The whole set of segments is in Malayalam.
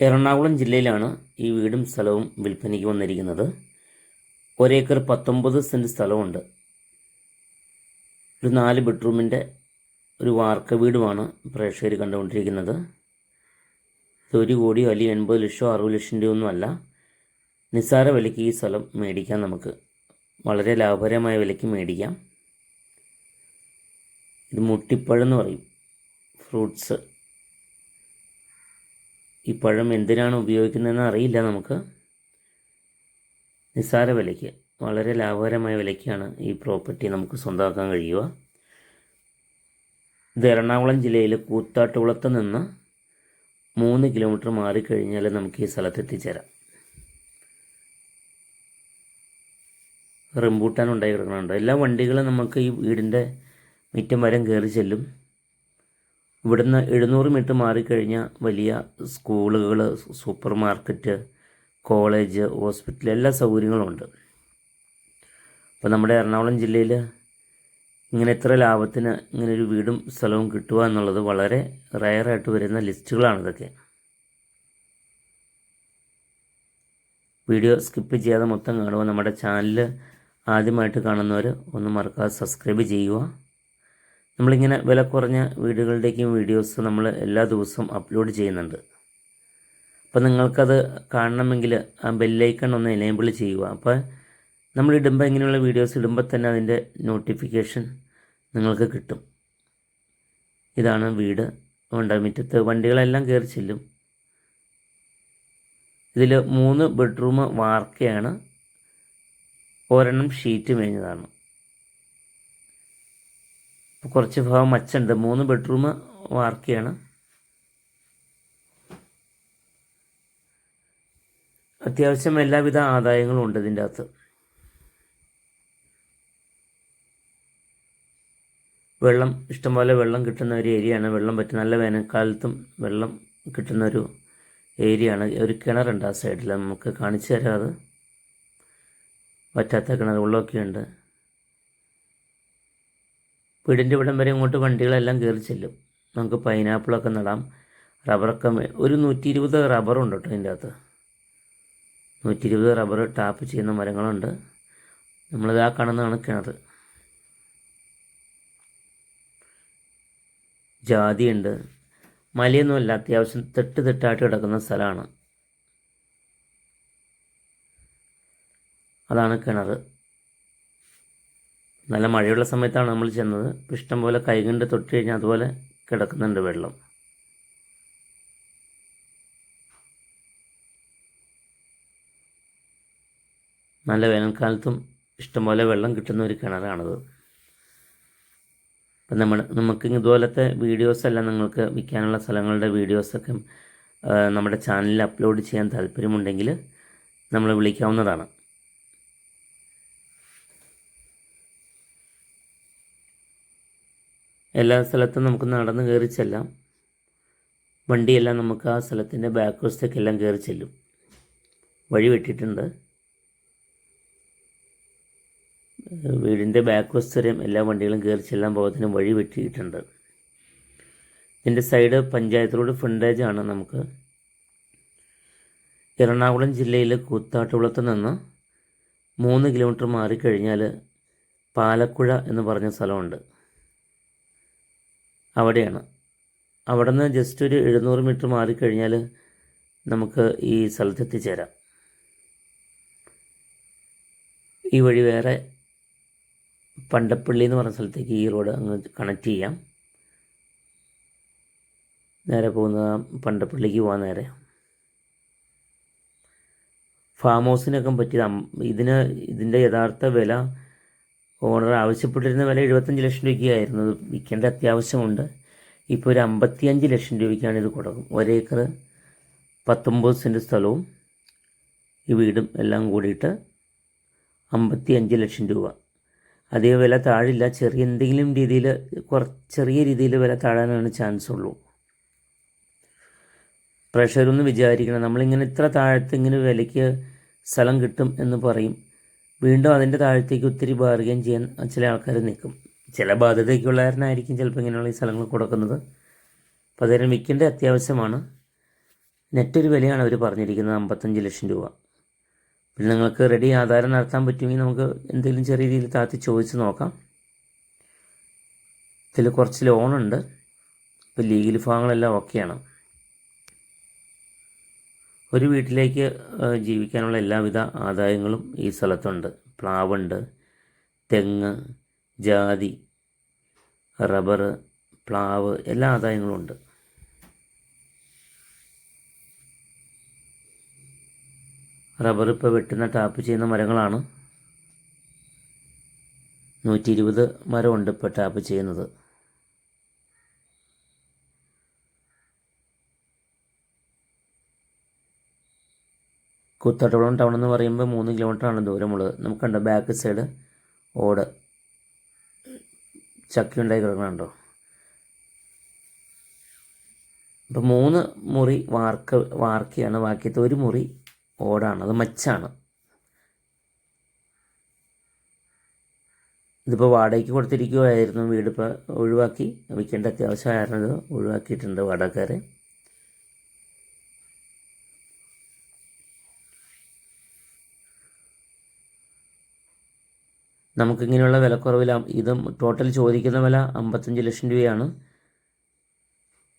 എറണാകുളം ജില്ലയിലാണ് ഈ വീടും സ്ഥലവും വിൽപ്പനയ്ക്ക് വന്നിരിക്കുന്നത്. ഒരേക്കർ പത്തൊമ്പത് സെന്റ് സ്ഥലമുണ്ട്. ഒരു നാല് ബെഡ്റൂമിന്റെ ഒരു വാർക്ക വീടുമാണ് പ്രേക്ഷകർ കണ്ടുകൊണ്ടിരിക്കുന്നത്. ഇത് ഒരു കോടി അല്ലെങ്കിൽ എൺപത് ലക്ഷമോ അറുപത് ലക്ഷം രൂപയൊന്നും അല്ല. നിസ്സാര വിലയ്ക്ക് ഈ സ്ഥലം മേടിക്കാം നമുക്ക്. വളരെ ലാഭകരമായ വിലയ്ക്ക് മേടിക്കാം. ഇത് മുട്ടിപ്പഴം എന്ന് പറയും. ഫ്രൂട്ട്സ്. ഈ പഴം എന്തിനാണ് ഉപയോഗിക്കുന്നതെന്ന് അറിയില്ല നമുക്ക്. നിസ്സാര വിലയ്ക്ക് വളരെ ലാഭകരമായ വിലയ്ക്കാണ് ഈ പ്രോപ്പർട്ടി നമുക്ക് സ്വന്തമാക്കാൻ കഴിയുക. ഇത് എറണാകുളം ജില്ലയിലെ കൂത്താട്ടുകുളത്ത് നിന്ന് മൂന്ന് കിലോമീറ്റർ മാറിക്കഴിഞ്ഞാൽ നമുക്ക് ഈ സ്ഥലത്ത് എത്തിച്ചേരാം റംബൂട്ടാൻ ഉണ്ടായി കിടക്കുന്നുണ്ട് എല്ലാ വണ്ടികളും നമുക്ക് ഈ വീടിന്റെ മിറ്റം വരം കയറി ചെല്ലും. ഇവിടുന്ന് എഴുന്നൂറ് മീറ്റർ മാറിക്കഴിഞ്ഞാൽ വലിയ സ്കൂളുകൾ സൂപ്പർ മാർക്കറ്റ് കോളേജ് ഹോസ്പിറ്റൽ എല്ലാ സൗകര്യങ്ങളും ഉണ്ട് അപ്പോൾ നമ്മുടെ എറണാകുളം ജില്ലയിൽ ഇങ്ങനെ ഇത്ര ലാഭത്തിന് ഇങ്ങനെ ഒരു വീടും സ്ഥലവും കിട്ടുക എന്നുള്ളത് വളരെ റയറായിട്ട് വരുന്ന ലിസ്റ്റുകളാണ് ഇതൊക്കെ. വീഡിയോ സ്കിപ്പ് ചെയ്യാതെ മൊത്തം കാണുക. നമ്മുടെ ചാനൽ ആദ്യമായിട്ട് കാണുന്നവർ ഒന്ന് മറക്കാതെ സബ്സ്ക്രൈബ് ചെയ്യുക. നമ്മളിങ്ങനെ വില കുറഞ്ഞ വീടുകളുടേക്കും വീഡിയോസ് നമ്മൾ എല്ലാ ദിവസവും അപ്ലോഡ് ചെയ്യുന്നുണ്ട്. അപ്പോൾ നിങ്ങൾക്കത് കാണണമെങ്കിൽ ആ ബെല്ലൈക്കൺ ഒന്ന് എനേബിൾ ചെയ്യുക. അപ്പോൾ നമ്മൾ ഇടുമ്പോൾ ഇങ്ങനെയുള്ള വീഡിയോസ് ഇടുമ്പോൾ തന്നെ അതിന്റെ നോട്ടിഫിക്കേഷൻ നിങ്ങൾക്ക് കിട്ടും. ഇതാണ് വീട്. ഉണ്ട് മുറ്റത്ത് വണ്ടികളെല്ലാം കയറി ചെല്ലും. ഇതിൽ മൂന്ന് ബെഡ്റൂം വാർക്കയാണ്. ഒരെണ്ണം ഷീറ്റ് മേഞ്ഞതാണ്. കുറച്ച് ഭാഗം മച്ചുണ്ട് മൂന്ന് ബെഡ്റൂം വാർക്കയാണ് അത്യാവശ്യം എല്ലാവിധ ആദായങ്ങളും ഉണ്ട് ഇതിന്റെ അകത്ത്. വെള്ളം ഇഷ്ടംപോലെ വെള്ളം കിട്ടുന്ന ഒരു ഏരിയയാണ് വെള്ളം പറ്റും നല്ല വേനൽക്കാലത്തും വെള്ളം കിട്ടുന്ന ഒരു ഏരിയയാണ് ഒരു കിണറുണ്ട് ആ സൈഡിൽ നമുക്ക് കാണിച്ചു തരാം അത്. പറ്റാത്ത കിണർ ഉണ്ട്. വീടിന്റെ ഇവിടം വരെ ഇങ്ങോട്ട് വണ്ടികളെല്ലാം കയറി ചെല്ലും. നമുക്ക് പൈനാപ്പിളൊക്കെ നടാം. റബ്ബറൊക്കെ ഒരു നൂറ്റി ഇരുപത് റബ്ബറുണ്ട് കേട്ടോ ഇതിന്റെ അകത്ത്. നൂറ്റി ഇരുപത് റബ്ബർ ടാപ്പ് ചെയ്യുന്ന മരങ്ങളുണ്ട്. നമ്മളിത് ആ കാണുന്നതാണ് കിണർ ജാതിയുണ്ട്. മലയൊന്നുമല്ല അത്യാവശ്യം തെട്ട് തെട്ടായിട്ട് കിടക്കുന്ന സ്ഥലമാണ്. അതാണ് കിണർ നല്ല മഴയുള്ള സമയത്താണ് നമ്മൾ ചെന്നത്. ഇപ്പം ഇഷ്ടംപോലെ കൈകൊണ്ട് തൊട്ട് കഴിഞ്ഞാൽ അതുപോലെ കിടക്കുന്നുണ്ട് വെള്ളം. നല്ല വേനൽക്കാലത്തും ഇഷ്ടംപോലെ വെള്ളം കിട്ടുന്ന ഒരു കിണറാണത്. അപ്പം നമ്മൾ നമുക്ക് ഇതുപോലത്തെ വീഡിയോസ് എല്ലാം നിങ്ങൾക്ക് വിൽക്കാനുള്ള സ്ഥലങ്ങളുടെ വീഡിയോസൊക്കെ നമ്മുടെ ചാനലിൽ അപ്ലോഡ് ചെയ്യാൻ താല്പര്യമുണ്ടെങ്കിൽ നമ്മൾ വിളിക്കാവുന്നതാണ്. എല്ലാ സ്ഥലത്തും നമുക്ക് നടന്ന് കയറി ചെല്ലാം. വണ്ടിയെല്ലാം നമുക്ക് ആ സ്ഥലത്തിന്റെ ബാക്ക് വശത്തേക്കെല്ലാം കയറി ചെല്ലും. വഴി വെട്ടിയിട്ടുണ്ട്. വീടിന്റെ ബാക്ക് വരെയും എല്ലാ വണ്ടികളും കയറി ചെല്ലാൻ പോകത്തിനും വഴി വെട്ടിയിട്ടുണ്ട്. ഇതിന്റെ സൈഡ് പഞ്ചായത്ത് റോഡ് ഫ്രണ്ടേജ് ആണ് നമുക്ക്. എറണാകുളം ജില്ലയിൽ കൂത്താട്ടുകുളത്ത് നിന്ന് മൂന്ന് കിലോമീറ്റർ മാറിക്കഴിഞ്ഞാൽ പാലക്കുഴ എന്ന് പറഞ്ഞ സ്ഥലമുണ്ട്. അവിടെയാണ്. അവിടെ നിന്ന് ജസ്റ്റ് ഒരു എഴുന്നൂറ് മീറ്റർ മാറിക്കഴിഞ്ഞാൽ നമുക്ക് ഈ സ്ഥലത്ത് എത്തിച്ചേരാം ഈ വഴി വേറെ പണ്ടപ്പള്ളി എന്ന് പറഞ്ഞ സ്ഥലത്തേക്ക് ഈ റോഡ് അങ്ങ് കണക്ട് ചെയ്യാം. നേരെ പോകുന്ന പണ്ടപ്പള്ളിക്ക് പോകാൻ നേരെ. ഫാം ഹൗസിനൊക്കെ പറ്റിയത് ഇതിന് ഇതിന്റെ യഥാർത്ഥ വില ഓണർ ആവശ്യപ്പെട്ടിരുന്ന വില എഴുപത്തഞ്ച് ലക്ഷം രൂപയ്ക്കായിരുന്നു. വിൽക്കേണ്ട അത്യാവശ്യമുണ്ട്. ഇപ്പോൾ ഒരു അമ്പത്തിയഞ്ച് ലക്ഷം രൂപയ്ക്കാണ് ഇത് കൊടുക്കും ഒരേക്കർ പത്തൊമ്പത് സെന്റ് സ്ഥലവും ഈ വീടും എല്ലാം കൂടിയിട്ട് അമ്പത്തിയഞ്ച് ലക്ഷം രൂപ. അതേ വില താഴില്ല. ചെറിയ എന്തെങ്കിലും രീതിയിൽ കുറച്ച് ചെറിയ രീതിയിൽ വില താഴാനാണ് ചാൻസ് ഉള്ളൂ. പ്രഷറൊന്ന് വിചാരിക്കണം. നമ്മളിങ്ങനെ ഇത്ര താഴത്ത് ഇങ്ങനെ വിലയ്ക്ക് സ്ഥലം കിട്ടും എന്ന് പറയും. വീണ്ടും അതിന്റെ താഴത്തേക്ക് ഒത്തിരി ബാർഗൻ ചെയ്യാൻ ചില ആൾക്കാർ നിൽക്കും. ചില ബാധ്യതയ്ക്കുള്ളവരനായിരിക്കും ചിലപ്പോൾ ഇങ്ങനെയുള്ള ഈ സ്ഥലങ്ങൾ കൊടുക്കുന്നത്. അപ്പോൾ അതിന് വിൽക്കേണ്ട അത്യാവശ്യമാണ്. നെറ്റൊരു വിലയാണ് അവർ പറഞ്ഞിരിക്കുന്നത് അമ്പത്തഞ്ച് ലക്ഷം രൂപ. പിന്നെ നിങ്ങൾക്ക് റെഡി ആധാരം നടത്താൻ പറ്റുമെങ്കിൽ നമുക്ക് എന്തെങ്കിലും ചെറിയ രീതിയിൽ താത്തി ചോദിച്ച് നോക്കാം. ഇതിൽ കുറച്ച് ലോണുണ്ട് ഇപ്പോൾ ലീഗൽ ഭാഗങ്ങളെല്ലാം ഓക്കെയാണ് ഒരു വീട്ടിലേക്ക് ജീവിക്കാനുള്ള എല്ലാവിധ ആദായങ്ങളും ഈ സ്ഥലത്തുണ്ട്. പ്ലാവുണ്ട് തെങ്ങ് ജാതി റബ്ബർ പ്ലാവ് എല്ലാ ആദായങ്ങളും ഉണ്ട്. റബ്ബർ ഇപ്പോൾ വെട്ടുന്ന ടാപ്പ് ചെയ്യുന്ന മരങ്ങളാണ്. നൂറ്റി ഇരുപത് മരമുണ്ട് ഇപ്പോൾ ടാപ്പ് ചെയ്യുന്നത്. കുത്തട്ടകുളം ടൗൺ എന്ന് പറയുമ്പോൾ മൂന്ന് കിലോമീറ്ററാണ് ദൂരമുള്ളത് നമുക്കുണ്ട് ബാക്ക് സൈഡ് ഓട്. ചക്കി ഉണ്ടായി കിടക്കണുണ്ടോ ഇപ്പം മൂന്ന് മുറി വാർക്ക വാർക്കയാണ് ബാക്കിയത്തെ ഒരു മുറി ഓടാണ്. അത് മച്ചാണ്. ഇതിപ്പോൾ വാടകയ്ക്ക് കൊടുത്തിരിക്കുകയായിരുന്നു വീടിപ്പോൾ ഒഴിവാക്കി. വിൽക്കേണ്ട അത്യാവശ്യമായിരുന്നു ഇത് ഒഴിവാക്കിയിട്ടുണ്ട് വാടകക്കാരെ. നമുക്കിങ്ങനെയുള്ള വിലക്കുറവിൽ ഇതും ടോട്ടൽ ചോദിക്കുന്ന വില അമ്പത്തഞ്ച് ലക്ഷം രൂപയാണ്.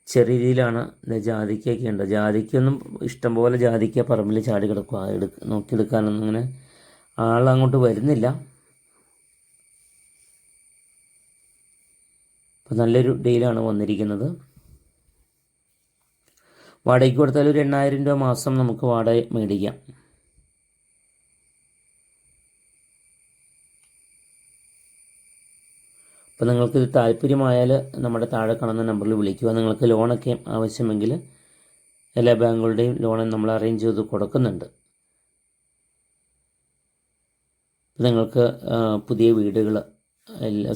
ചെറിയ രീതിയിലാണ് ജാതിക്കൊക്കെ ഉണ്ട്. ജാതിക്കൊന്നും ഇഷ്ടംപോലെ ജാതിക്ക പറമ്പിൽ ചാടി കിടക്കുക എടുക്ക നോക്കിയെടുക്കാനൊന്നും അങ്ങനെ ആളങ്ങോട്ട് വരുന്നില്ല. അപ്പം നല്ലൊരു ഡീലാണ് വന്നിരിക്കുന്നത്. വാടകയ്ക്ക് കൊടുത്താൽ ഒരു എണ്ണായിരം രൂപ മാസം നമുക്ക് വാടക മേടിക്കാം. അപ്പോൾ നിങ്ങൾക്ക് ഇത് താല്പര്യമായാൽ നമ്മുടെ താഴെ കാണുന്ന നമ്പറിൽ വിളിക്കുക. നിങ്ങൾക്ക് ലോണൊക്കെ ആവശ്യമെങ്കിൽ എല്ലാ ബാങ്കുകളുടെയും ലോൺ നമ്മൾ അറേഞ്ച് ചെയ്ത് കൊടുക്കുന്നുണ്ട്. നിങ്ങൾക്ക് പുതിയ വീടുകൾ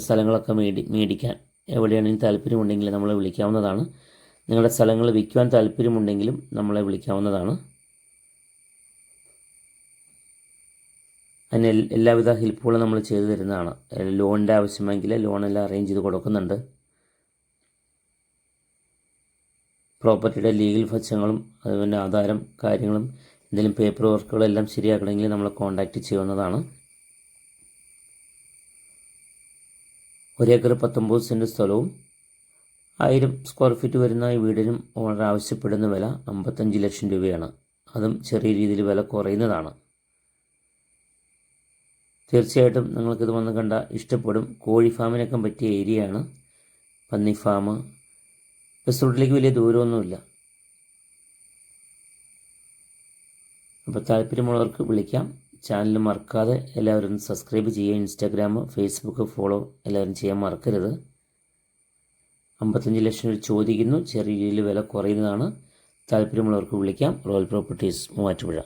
സ്ഥലങ്ങളൊക്കെ മേടി മേടിക്കാൻ എവിടെയാണെങ്കിലും താല്പര്യമുണ്ടെങ്കിൽ നമ്മളെ വിളിക്കാവുന്നതാണ്. നിങ്ങളുടെ സ്ഥലങ്ങൾ വിൽക്കുവാൻ താല്പര്യമുണ്ടെങ്കിലും നമ്മളെ വിളിക്കാവുന്നതാണ്. അതിന് എല്ലാവിധ ഹെൽപ്പുകളും നമ്മൾ ചെയ്തു തരുന്നതാണ്. ലോണിന്റെ ആവശ്യമെങ്കിൽ ലോണെല്ലാം അറേഞ്ച് ചെയ്ത് കൊടുക്കുന്നുണ്ട്. പ്രോപ്പർട്ടിയുടെ ലീഗൽ വശങ്ങളും അതുപോലെ ആധാരം കാര്യങ്ങളും എന്തെങ്കിലും പേപ്പർ വർക്കുകളെല്ലാം ശരിയാക്കണമെങ്കിൽ നമ്മൾ കോൺടാക്റ്റ് ചെയ്യുന്നതാണ്. ഒരേക്കർ പത്തൊമ്പത് സെന്റ് സ്ഥലവും ആയിരം സ്ക്വയർ ഫീറ്റ് വരുന്ന ഈ വീടിനും ഓണർ ആവശ്യപ്പെടുന്ന വില അമ്പത്തഞ്ച് ലക്ഷം രൂപയാണ്. അതും ചെറിയ രീതിയിൽ വില കുറയുന്നതാണ്. തീർച്ചയായിട്ടും നിങ്ങൾക്കിത് വന്ന് കണ്ട ഇഷ്ടപ്പെടും. കോഴി ഫാമിനൊക്കെ പറ്റിയ ഏരിയയാണ്. പന്നി ഫാം. ബസ് റൂട്ടിലേക്ക് വലിയ ദൂരമൊന്നുമില്ല. അപ്പോൾ താല്പര്യമുള്ളവർക്ക് വിളിക്കാം. ചാനൽ മറക്കാതെ എല്ലാവരും സബ്സ്ക്രൈബ് ചെയ്യുക. ഇൻസ്റ്റാഗ്രാം ഫേസ്ബുക്ക് ഫോളോ എല്ലാവരും ചെയ്യാൻ മറക്കരുത്. അമ്പത്തഞ്ച് ലക്ഷം രൂപ ചോദിക്കുന്നു. ചെറിയ രീതിയിൽ വില കുറയുന്നതാണ്. താല്പര്യമുള്ളവർക്ക് വിളിക്കാം. Royal properties Muvattupuzha.